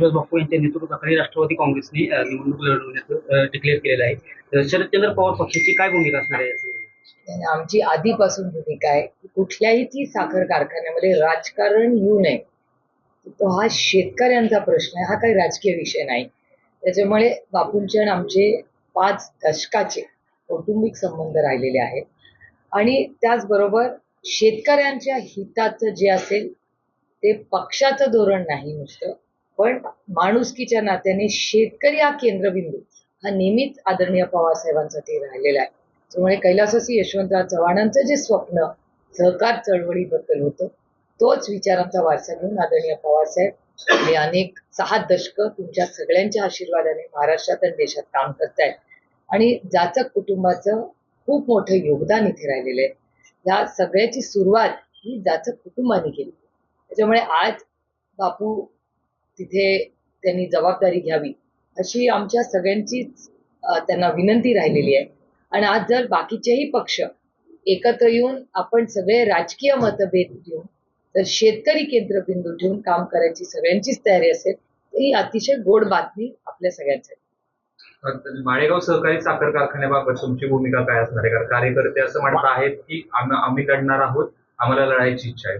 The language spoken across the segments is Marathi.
सुरेश बापू यांच्या नेतृत्वाखाली राष्ट्रवादी काँग्रेसने निवडणूक लढवण्याचं डिक्लेअर केलेलं आहे. तर शरदचंद्र पवार पक्षाची काय भूमिका असणार आहे आमची आधीपासून भूमिका आहे कुठल्याही ती साखर कारखान्यामध्ये राजकारण येऊ नये. तो हा शेतकऱ्यांचा प्रश्न आहे हा काही राजकीय विषय नाही. त्याच्यामुळे बापूंचे आणि आमचे पाच दशकाचे कौटुंबिक संबंध राहिलेले आहेत. आणि त्याचबरोबर शेतकऱ्यांच्या हिताचं जे असेल ते पक्षाचं धोरण नाही नुसतं. पण माणुसकीच्या नात्याने शेतकरी हा केंद्रबिंदू हा नेहमीच आदरणीय पवारसाहेबांसाठी राहिलेला आहे. त्यामुळे कैलासवासी यशवंतराव चव्हाणांचं जे स्वप्न सहकार चळवळीबद्दल होतं तोच विचारांचा वारसा घेऊन आदरणीय पवारसाहेब हे अनेक सहा दशकं तुमच्या सगळ्यांच्या आशीर्वादाने महाराष्ट्रात आणि देशात काम करतायत. आणि जाचक कुटुंबाचं खूप मोठं योगदान इथे राहिलेलं आहे. या सगळ्याची सुरुवात ही जाचक कुटुंबाने केली. त्याच्यामुळे आज बापू तिथे त्यांनी जबाबदारी घ्यावी अशी आमच्या सगळ्यांचीच त्यांना विनंती राहिलेली आहे. आणि आज जर बाकीचेही पक्ष एकत्र येऊन आपण सगळे राजकीय मतभेद घेऊन तर शेतकरी केंद्रबिंदू ठेवून काम करायची सगळ्यांचीच तयारी असेल तर ही अतिशय गोड बातमी आपल्या सगळ्यांसाठी. माळेगाव सहकारी साखर कारखान्याबाबत तुमची भूमिका काय असणार आहे? कारण कार्यकर्ते असं म्हणत आहेत की आम्ही आम्ही लढणार आहोत. आम्हाला लढायची इच्छा आहे.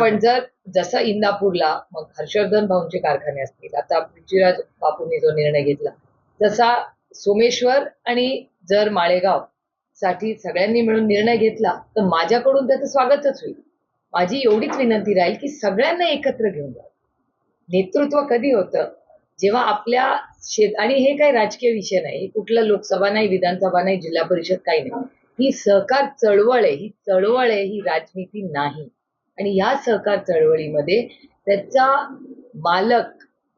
पण जर जसं इंदापूरला मग हर्षवर्धन भाऊंचे कारखाने असतील आता पृथ्वीराज बापूंनी जो निर्णय घेतला तसा सोमेश्वर आणि जर माळेगावसाठी सगळ्यांनी मिळून निर्णय घेतला तर माझ्याकडून त्याचं स्वागतच होईल. माझी एवढीच विनंती राहील की सगळ्यांना एकत्र घेऊन जा. नेतृत्व कधी होतं? जेव्हा आपल्या शेत आणि हे काही राजकीय विषय नाही कुठला कुठलं लोकसभा नाही विधानसभा नाही जिल्हा परिषद काही नाही. ही सहकार चळवळ आहे ही चळवळ आहे ही राजनीती नाही. आणि या सहकार चळवळीमध्ये त्याचा मालक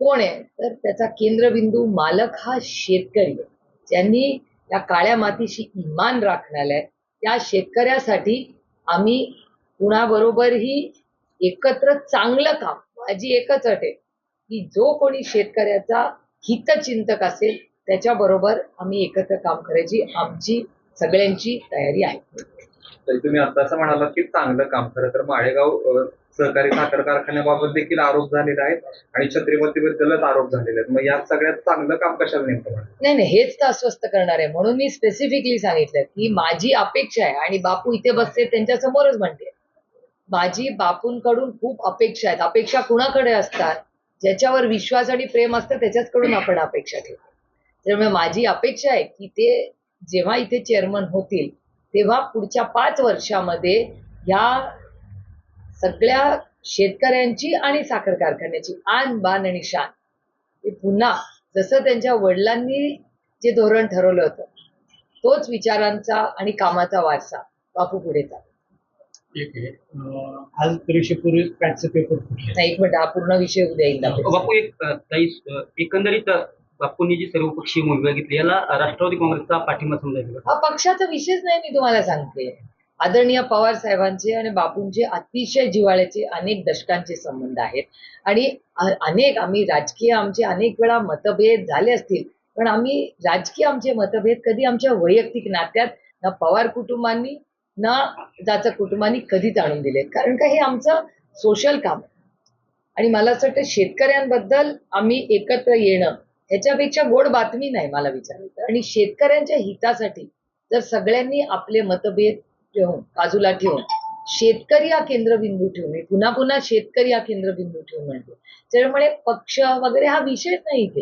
कोण आहे? तर त्याचा केंद्रबिंदू मालक हा शेतकरी आहे. ज्यांनी या काळ्या मातीशी इमान राखणार आहे त्या शेतकऱ्यासाठी आम्ही कुणाबरोबरही एकत्र चांगलं काम माझी एकच अट आहे की जो कोणी शेतकऱ्याचा हितचिंतक असेल त्याच्याबरोबर आम्ही एकत्र काम करायची आमची सगळ्यांची तयारी आहे. तरी तुम्ही आता असं म्हणालात की चांगलं काम. खरं तर माळेगाव सहकारी साखर कारखान्याबाबत देखील आरोप झालेले आहेत आणि छत्रपतीबद्दलच आरोप झालेले आहेत. मग या सगळ्यात चांगलं काम कशाला नेमकं? नाही नाही हेच तर अस्वस्थ करणार आहे. म्हणून मी स्पेसिफिकली सांगितलं की माझी अपेक्षा आहे आणि बापू इथे बसते त्यांच्या समोरच म्हणते. माझी बापूंकडून खूप अपेक्षा आहेत. अपेक्षा कुणाकडे असतात? ज्याच्यावर विश्वास आणि प्रेम असतं त्याच्याचकडून आपण अपेक्षा ठेवतो. त्यामुळे माझी अपेक्षा आहे की ते जेव्हा इथे चेअरमन होतील तेव्हा पुढच्या पाच वर्षामध्ये या सगळ्या शेतकऱ्यांची आणि साखर कारखान्याची आन बान आणि शान हे पुन्हा जसं त्यांच्या वडिलांनी जे धोरण ठरवलं होतं तोच विचारांचा आणि कामाचा वारसा बापू पुढे आज परीक्षेपूर्वी पॅटचे पेपर नाही एक मिनिट हा पूर्ण विषय उद्या एकदा बापू एक एकंदरीत बापूंनी जी सर्वपक्षीय भूमिका घेतली याला राष्ट्रवादी काँग्रेसचा पाठिंबा समजायचा हा पक्षाचा विषयच नाही मी तुम्हाला सांगते. आदरणीय पवार साहेबांचे आणि बापूंचे अतिशय जिव्हाळ्याचे अनेक दशकांचे संबंध आहेत. आणि अनेक आम्ही राजकीय आमचे अनेक वेळा मतभेद झाले असतील पण आम्ही राजकीय आमचे मतभेद कधी आमच्या वैयक्तिक नात्यात ना पवार कुटुंबांनी ना जाचक कुटुंबांनी कधीच आणून दिले. कारण का हे आमचं सोशल काम आहे. आणि मला असं वाटतं शेतकऱ्यांबद्दल आम्ही एकत्र येणं ह्याच्यापेक्षा गोड बातमी नाही मला विचारायचं. आणि शेतकऱ्यांच्या हितासाठी जर सगळ्यांनी आपले मतभेद ठेवून बाजूला ठेवून शेतकरी हा केंद्रबिंदू ठेवून मी पुन्हा पुन्हा शेतकरी हा केंद्रबिंदू ठेवून म्हणतो. त्यामुळे पक्ष वगैरे हा विषयच नाही इथे.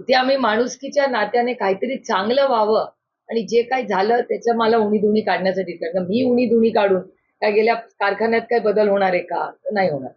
इथे आम्ही माणुसकीच्या नात्याने काहीतरी चांगलं व्हावं आणि जे काही झालं त्याचं मला उणीधुणी काढण्यासाठी. कारण का मी उणीधुणी काढून काय गेल्या कारखान्यात काय बदल होणार आहे का? नाही होणार.